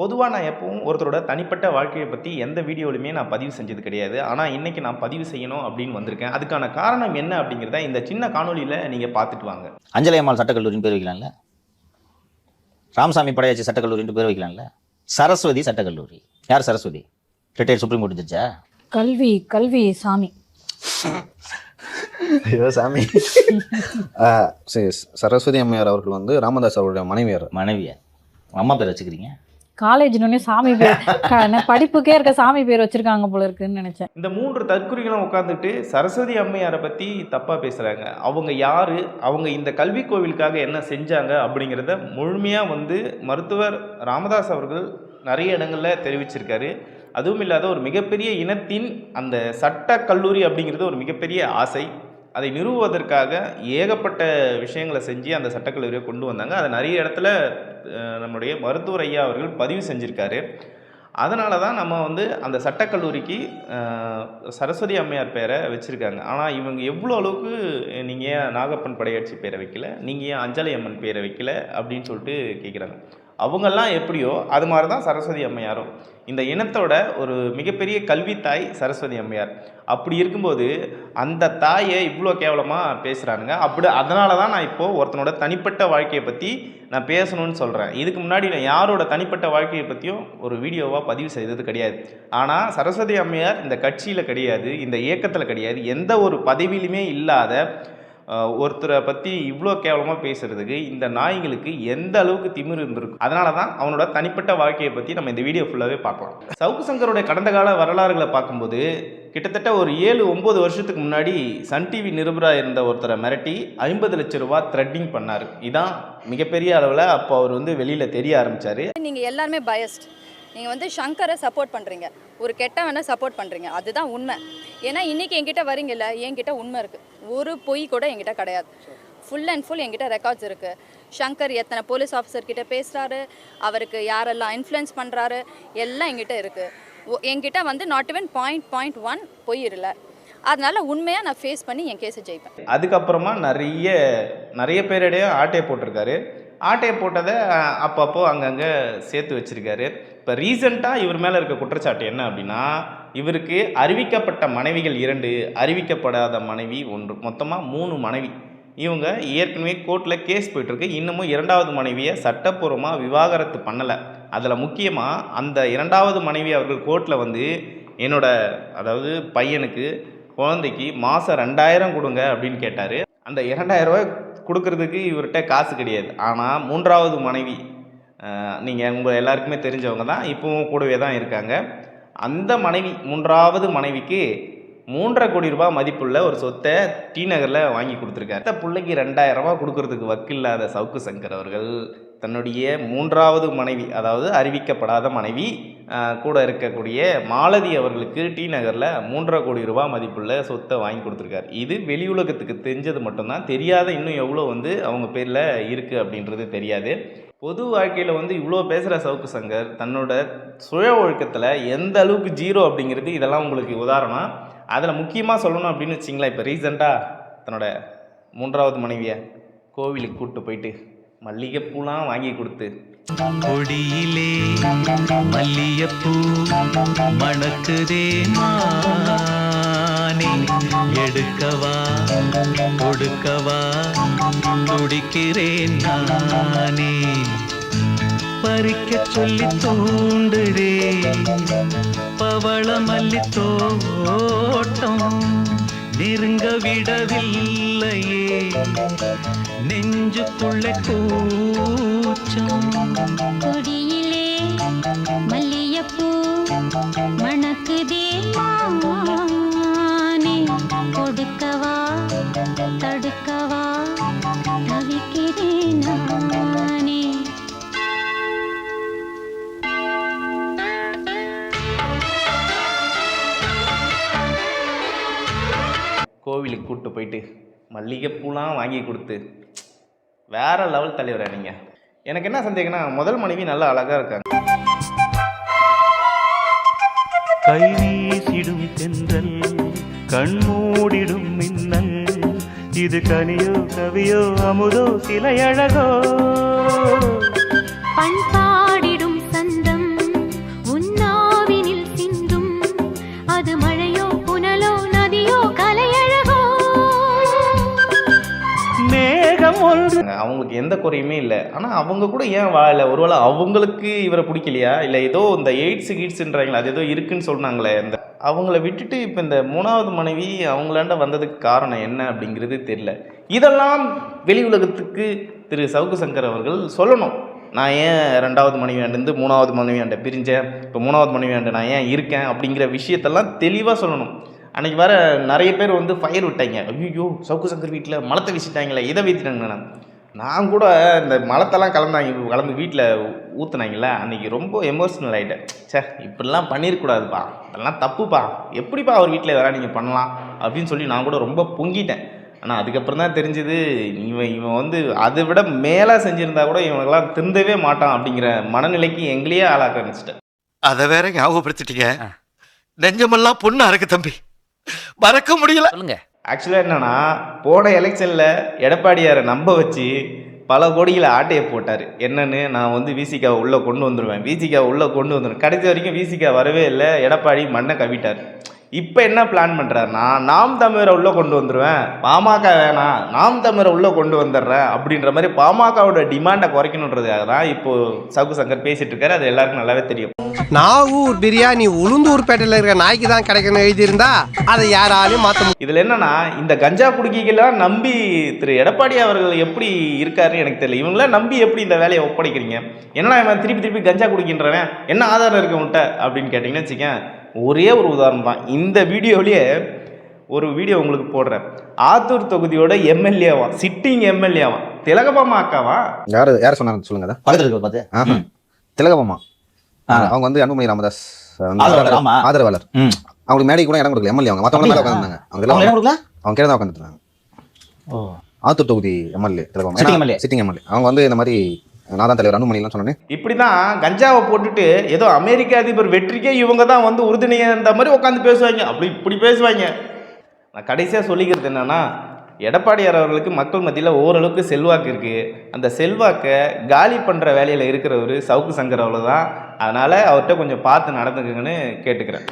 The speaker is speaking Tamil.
பொதுவாக நான் எப்பவும் ஒருத்தரோட தனிப்பட்ட வாழ்க்கையை பற்றி எந்த வீடியோலையுமே நான் பதிவு செஞ்சது கிடையாது. ஆனால் இன்றைக்கி நான் பதிவு செய்யணும் அப்படின்னு வந்திருக்கேன். அதுக்கான காரணம் என்ன அப்படிங்கிறத இந்த சின்ன காணொலியில் நீங்கள் பார்த்துட்டு வாங்க. அஞ்சலி அம்மாள் சட்டக்கல்லூரின்னு பேர் வைக்கலாம்ல? ராமசாமி படையாச்சி சட்டக்கல்லூரின்னு பேர் வைக்கலாம்ல? சரஸ்வதி சட்டக்கல்லூரி. யார் சரஸ்வதி? ரிட்டையர் சுப்ரீம் கோர்ட் ஜட்ஜா? கல்வி கல்வி சாமி. ஐயோ சாமி. சரஸ்வதி அம்மையார் அவர்கள் வந்து ராமதாஸ் அவருடைய மனைவியார். மனைவியா அம்மா பேர் வச்சுக்கிறீங்க? காலேஜ்னு சாமி பேர் என்ன படிப்புக்கே இருக்க சாமி பேர் வச்சிருக்காங்க போல இருக்குன்னு நினைச்சேன். இந்த மூன்று தற்குறிகளும் உட்காந்துட்டு சரஸ்வதி அம்மையாரை பற்றி தப்பாக பேசுகிறாங்க அவங்க யார்? அவங்க இந்த கல்வி கோவிலுக்காக என்ன செஞ்சாங்க அப்படிங்கிறத முழுமையாக வந்து மருத்துவர் ராமதாஸ் அவர்கள் நிறைய இடங்களில் தெரிவிச்சிருக்காரு. அதுவும் இல்லாத ஒரு மிகப்பெரிய இனத்தின் அந்த சட்ட கல்லூரி அப்படிங்கிறது ஒரு மிகப்பெரிய ஆசை. அதை நிறுவுவதற்காக ஏகப்பட்ட விஷயங்களை செஞ்சு அந்த சட்டக்கல்லூரியை கொண்டு வந்தாங்க. அதை நிறைய இடத்துல நம்முடைய மருத்துவர் ஐயா அவர்கள் பதிவு செஞ்சுருக்காரு. அதனால தான் நம்ம வந்து அந்த சட்டக்கல்லூரிக்கு சரஸ்வதி அம்மையார் பேரை வச்சுருக்காங்க. ஆனால் இவங்க எவ்வளோ அளவுக்கு நீங்கள் ஏன் நாகப்பன் படையாட்சி பேரை வைக்கல? நீங்கள் ஏன் அஞ்சலி அம்மன் பேரை வைக்கல? அப்படின்னு சொல்லிட்டு கேட்குறாங்க அவங்கெல்லாம் எப்படியோ அது மாதிரி தான் சரஸ்வதி அம்மையாரும். இந்த இனத்தோட ஒரு மிகப்பெரிய கல்வித்தாய் சரஸ்வதி அம்மையார். அப்படி இருக்கும்போது அந்த தாயை இவ்வளோ கேவலமாக பேசுகிறானுங்க அப்படி அதனால தான் நான் இப்போது ஒருத்தனோட தனிப்பட்ட வாழ்க்கையை பற்றி நான் பேசணும்னு சொல்கிறேன் இதுக்கு முன்னாடி நான் யாரோட தனிப்பட்ட வாழ்க்கையை பற்றியும் ஒரு வீடியோவாக பதிவு செய்தது கிடையாது. ஆனால் சரஸ்வதி அம்மையார் இந்த கட்சியில் கிடையாது இந்த இயக்கத்தில் கிடையாது எந்த ஒரு பதவியிலுமே இல்லாத ஒருத்தரை பற்றி இவ்வளோ கேவலமாக பேசுகிறதுக்கு இந்த நாய்களுக்கு எந்த அளவுக்கு திமிர் இருந்திருக்கும்? அதனால தான் அவனோட தனிப்பட்ட வாழ்க்கையை பற்றி நம்ம இந்த வீடியோ ஃபுல்லாகவே பார்க்கலாம். சவுக்கு சங்கருடைய கடந்த கால வரலாறுகளை பார்க்கும்போது கிட்டத்தட்ட ஒரு ஏழு ஒம்பது வருஷத்துக்கு முன்னாடி சன் டிவி நிருபராக இருந்த ஒருத்தரை மிரட்டி ஐம்பது லட்ச ரூபா த்ரெட்டிங் பண்ணார். இதான் மிகப்பெரிய அளவில் அப்போ அவர் வந்து வெளியில் தெரிய ஆரம்பித்தார் நீங்கள் எல்லாருமே பயஸ்ட் நீங்கள் வந்து ஷங்கரை சப்போர்ட் பண்ணுறீங்க ஒரு கெட்டவனை சப்போர்ட் பண்ணுறீங்க அதுதான் உண்மை. ஏன்னா இன்றைக்கி என்கிட்ட வரீங்கல்ல என்கிட்ட உண்மை இருக்குது ஒரு பொய் கூட என்கிட்ட கிடையாது. ஃபுல் அண்ட் ஃபுல் என்கிட்ட ரெக்கார்ட்ஸ் இருக்குது ஷங்கர் எத்தனை போலீஸ் ஆஃபீஸர்கிட்ட பேசுகிறாரு அவருக்கு யாரெல்லாம் இன்ஃப்ளூயன்ஸ் பண்ணுறாரு எல்லாம் என்கிட்ட இருக்குது என்கிட்ட வந்து நாட் இவன் பாயிண்ட் பாயிண்ட் ஒன் பொய் இல்லை. அதனால உண்மையாக நான் ஃபேஸ் பண்ணி என் கேஸை ஜெயிப்பேன். அதுக்கப்புறமா நிறைய நிறைய பேரிடையே ஆட்டையை போட்டிருக்காரு. ஆட்டையை போட்டதை அப்பப்போ அங்கங்கே சேர்த்து வச்சிருக்காரு. இப்போ ரீசண்டாக இவர் மேலே இருக்க குற்றச்சாட்டு என்ன அப்படின்னா இவருக்கு அறிவிக்கப்பட்ட மனைவிகள் இரண்டு அறிவிக்கப்படாத மனைவி ஒன்று மொத்தமாக மூணு மனைவி. இவங்க ஏற்கனவே கோர்ட்டில் கேஸ் போயிட்டுருக்கு. இன்னமும் இரண்டாவது மனைவியை சட்டப்பூர்வமாக விவாகரத்து பண்ணலை. அதில் முக்கியமாக அந்த இரண்டாவது மனைவி அவர்கள் கோர்ட்டில் வந்து என்னோட அதாவது பையனுக்கு குழந்தைக்கு மாதம் ரெண்டாயிரம் கொடுங்க அப்படின்னு கேட்டார். அந்த இரண்டாயிரம் ரூபாய் கொடுக்கறதுக்கு இவர்கிட்ட காசு கிடையாது. ஆனால் மூன்றாவது மனைவி நீங்கள் உங்கள் எல்லாருக்குமே தெரிஞ்சவங்க தான் இப்போவும் கூடவே தான் இருக்காங்க. அந்த மனைவி மூன்றாவது மனைவிக்கு மூன்றரை கோடி ரூபாய் மதிப்புள்ள ஒரு சொத்தை டி நகரில் வாங்கி கொடுத்துருக்காரு. அந்த பிள்ளைக்கு ரெண்டாயிரம் ரூபா கொடுக்கறதுக்கு வக்கில்லாத சவுக்கு சங்கர் அவர்கள் தன்னுடைய மூன்றாவது மனைவி அதாவது அறிவிக்கப்படாத மனைவி கூட இருக்கக்கூடிய மாலதி அவர்களுக்கு டி நகரில் மூன்றரை கோடி ரூபா மதிப்புள்ள சொத்தை வாங்கி கொடுத்துருக்காரு. இது வெளி உலகத்துக்கு தெரிஞ்சது மட்டும்தான் தெரியாத இன்னும் எவ்வளோ வந்து அவங்க பேரில் இருக்குது அப்படின்றது தெரியாது. பொது வாழ்க்கையில் வந்து இவ்வளோ பேசுகிற சவுக்கு சங்கர் தன்னோட சுய ஒழுக்கத்தில் எந்த அளவுக்கு ஜீரோ அப்படிங்கிறது இதெல்லாம் உங்களுக்கு உதாரணம். அதில் முக்கியமாக சொல்லணும் அப்படின்னு வச்சிங்களேன். இப்போ ரீசெண்டாக தன்னோட மூன்றாவது மனைவியை கோவிலுக்கு கூப்பிட்டு போயிட்டு மல்லிகைப்பூலாம் வாங்கி கொடுத்து. கொடியிலே மல்லிகைப்பூ மணக்குதே நீ எடுக்கவா கொடுக்கவா துடிக்கிறேன் நானே. பறிக்க சொல்லி தூண்டுதே பவள மல்லி தோட்டம் நெருங்க விடவில்லையே. நெஞ்சுக்குள்ள கூச்சம். கொடியிலே மல்லியப்பூ கோவிலுக்கு கூப்பிட்டு போயிட்டு மல்லிகைப்பூலாம் வாங்கி கொடுத்து வேற லெவல் தலைவரா நீங்கள் எனக்கு என்ன சந்தேகம்னா முதல் மனைவி நல்லா அழகாக இருக்காங்க. கை வீசிடும் தென்றல் கண்மூடிடும் மின்னல் இது கனியோ கவியோ அமுதோ சிலையழகோ பண்பாடிடும் சந்தம் குறையுமே இல்லை. ஆனால் அவங்க கூட ஏன் வாழல ஒருவேளை அவங்களுக்கு இவரை பிடிக்கலையா? இல்லை ஏதோ இந்த எய்ட்ஸ் கீட்ஸுன்றாங்களே அது ஏதோ இருக்குன்னு சொன்னாங்களே இந்த அவங்கள விட்டுட்டு இப்போ இந்த மூணாவது மனைவி அவங்களாண்ட வந்ததுக்கு காரணம் என்ன அப்படிங்கிறது தெரியல. இதெல்லாம் வெளி உலகத்துக்கு திரு. சவுக்கு சங்கர் அவர்கள் சொல்லணும். நான் ஏன் ரெண்டாவது மனைவியாண்டு மூணாவது மனைவியாண்ட பிரிஞ்சேன்? இப்போ மூணாவது மனைவியாண்ட நான் ஏன் இருக்கேன்? அப்படிங்கிற விஷயத்தெல்லாம் தெளிவாக சொல்லணும். அன்னைக்கு வர நிறைய பேர் வந்து ஃபயர் விட்டாங்க. ஐயோ சவுக்கு சங்கர் வீட்டில் மலத்தை வீசிட்டாங்களே இதை வீசிட்டாங்க நான் கூட இந்த மலத்தெல்லாம் கலந்தாங்க கலந்து வீட்டில் ஊற்றுனாங்களே அன்றைக்கி ரொம்ப எமோஷ்னல் ஆகிட்டேன் ச்சே இப்படிலாம் பண்ணிடக்கூடாதுப்பா அதெல்லாம் தப்புப்பா. எப்படிப்பா அவர் வீட்டில் இதெல்லாம் நீங்கள் பண்ணலாம் அப்படின்னு சொல்லி நான் கூட ரொம்ப பொங்கிட்டேன். ஆனால் அதுக்கப்புறம் தான் தெரிஞ்சது இவன் இவன் வந்து அதை விட மேலே செஞ்சுருந்தா கூட இவனுக்கெல்லாம் திருந்தவே மாட்டான் அப்படிங்கிற மனநிலைக்கு எங்களையே ஆளாக்க ஆரம்பிச்சிட்டேன். அத வேற ஞாபகப்படுத்திட்டீங்க. நெஞ்சமெல்லாம் பொண்ணா இருக்கு தம்பி. மறக்க முடியல. ஆக்சுவலாக என்னென்னா போன எலெக்ஷனில் எடப்பாடியாரை நம்ப வச்சு பல கோடிகளை ஆட்டையை போட்டார். என்னன்னு நான் வந்து விசிகாவை உள்ளே கொண்டு வந்துடுவேன் விசிகாவை உள்ளே கொண்டு வந்துடுவேன் கடைசி வரைக்கும் விசிகா வரவே இல்லை. எடப்பாடி மண்ணை கவிட்டார். இப்போ என்ன பிளான் பண்ணுறாருனா நாம் தமிழரை உள்ளே கொண்டு வந்துடுவேன் பாமக வேணாம். நாம் தமிழரை உள்ளே கொண்டு வந்துடுறேன் அப்படின்ற மாதிரி பாமகவோட டிமாண்டை குறைக்கணுன்றதுக்காக தான் இப்போது சகு சங்கர் பேசிகிட்டு இருக்காரு. அது எல்லாருக்கும் நல்லாவே தெரியும். நாகூர் பிரியாணி உளுந்தூர்பேட்டையில் இருக்கிற நாய்க்கு தான் கிடைக்கணும் எழுதியிருந்தா அதை யாராலையும் மாற்ற இதில் என்னன்னா இந்த கஞ்சா குடிக்கைகள்லாம் நம்பி திரு எடப்பாடி அவர்கள் எப்படி இருக்காருன்னு எனக்கு தெரியல. இவங்களாம் நம்பி எப்படி இந்த வேலையை ஒப்படைக்கிறீங்க? என்னடா இவன் திருப்பி திருப்பி கஞ்சா குடிக்கின்றவன்? என்ன ஆதாரம் இருக்கு உன்ட்ட அப்படின்னு கேட்டிங்கன்னு வச்சுக்கேன் ஒரே ஒரு உதாரணம் தான். இந்த வீடியோவிலேயே ஒரு வீடியோ உங்களுக்கு போடுறேன். ஆத்தூர் தொகுதியோட எம்எல்ஏவா சிட்டிங் எம்எல்ஏவா திலகபாமா அக்காவா? யார் யார் சொன்னாங்க சொல்லுங்க பக்கத்துல பார்த்து. ஆஹா. அவங்க வந்து அன்புமணி ராமதாஸ் ஆதரவாளர். அவங்களுக்கு மேடை கூட இடம் கொடுக்கல எம்எல்ஏ அவங்க. மற்றவங்க மேலே உட்காந்துருந்தாங்க அவங்க அவங்க கீழே தான் உட்காந்துருந்தாங்க ஓ. ஆத்தூர் தொகுதி எம்எல்ஏ MLA. Sitting MLA. அவங்க வந்து இந்த மாதிரி நான் தான் தலைவர் அன்புமணிலாம் சொன்னேன் இப்படி தான் கஞ்சாவை போட்டுட்டு ஏதோ அமெரிக்க அதிபர் வெற்றிக்கே இவங்க தான் வந்து உறுதுணையாக இருந்த மாதிரி உட்காந்து பேசுவாங்க. அப்படி இப்படி பேசுவாங்க. நான் கடைசியாக சொல்லிக்கிறது என்னன்னா எடப்பாடியார் அவர்களுக்கு மக்கள் மத்தியில் ஓரளவுக்கு செல்வாக்கு இருக்குது அந்த செல்வாக்கை காலி பண்ணுற வேலையில் இருக்கிறவர் சவுக்கு சங்கர் அவ்வளோதான் அதனால் அவர்கிட்ட கொஞ்சம் பார்த்து நடந்துக்குங்கன்னு கேட்டுக்கிறேன்.